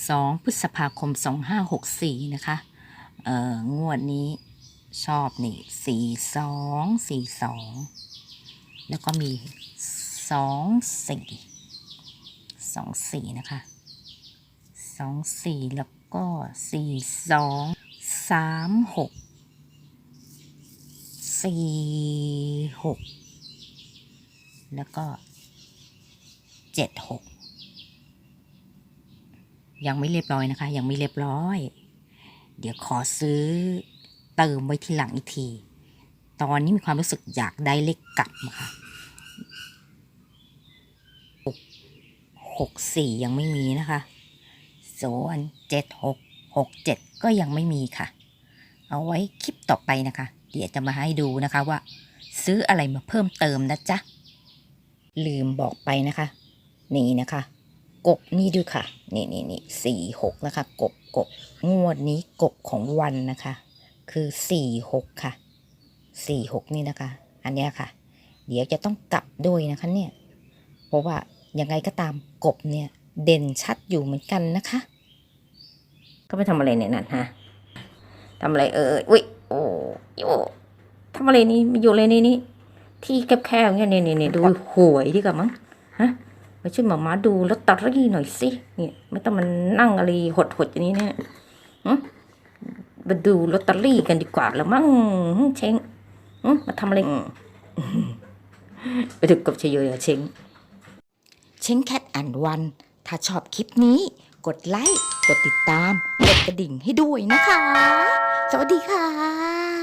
2 พฤษภาคม 2564 นะคะ เอ่อ งวดนี้ชอบนี่ 42 42 แล้วก็มี 24 24 นะคะ 24 แล้วก็ 42 36 46 แล้วก็ 76 ยังไม่เรียบร้อยนะคะ ยังไม่เรียบร้อย เดี๋ยวขอซื้อเติมไว้ทีหลังอีกที ตอนนี้มีความรู้สึกอยากได้เลขกลับะค่ะหกหกสี่ยังไม่มีนะคะส่วนเจ็ดหกหกเจ็ดก็ยังไม่มีค่ะ เอาไว้คลิปต่อไปนะคะ เดี๋ยวจะมาให้ดูนะคะว่า ซื้ออะไรมาเพิ่มเติมนะจ๊ะลืมบอกไปนะคะ นี่นะคะ กบนี่ดูค่ะ นี่นี่นี่สี่หกนะคะ กบกบงวดนี้กบของวันนะคะ คือสี่หกค่ะสี่หกนี่นะคะ อันเนี้ยค่ะ เดี๋ยวจะต้องกลับด้วยนะคะเนี่ย เพราะว่ายังไงก็ตามกบเนี่ย เด่นชัดอยู่เหมือนกันนะคะ ก็ไปทำอะไรเนี่ยนั่นฮะทำอะไรเอ่ยอุ้ยโอ้โอ้ทำอะไรนี่มาอยู่เลยนี่นี่ที่แคบๆเงี้ยเนี่ยเนี่ยเนี่ยดูหวยดีกว่ามั้งฮะ มาช่วยหมามาดูลอตเตอรี่หน่อยสิเนี่ยไม่ต้องมานั่งอะไรหดหดอย่างนี้เนี่ยหึมาดูลอตเตอรี่กันดีกว่าแล้วมั้งเชงมาทำอะไรอืมไปถึงกับเฉยๆอะเชงเชงแคทแอนวัน ถ้าชอบคลิปนี้ กดไลค์ กดติดตาม กดกระดิ่งให้ด้วยนะคะ สวัสดีค่ะ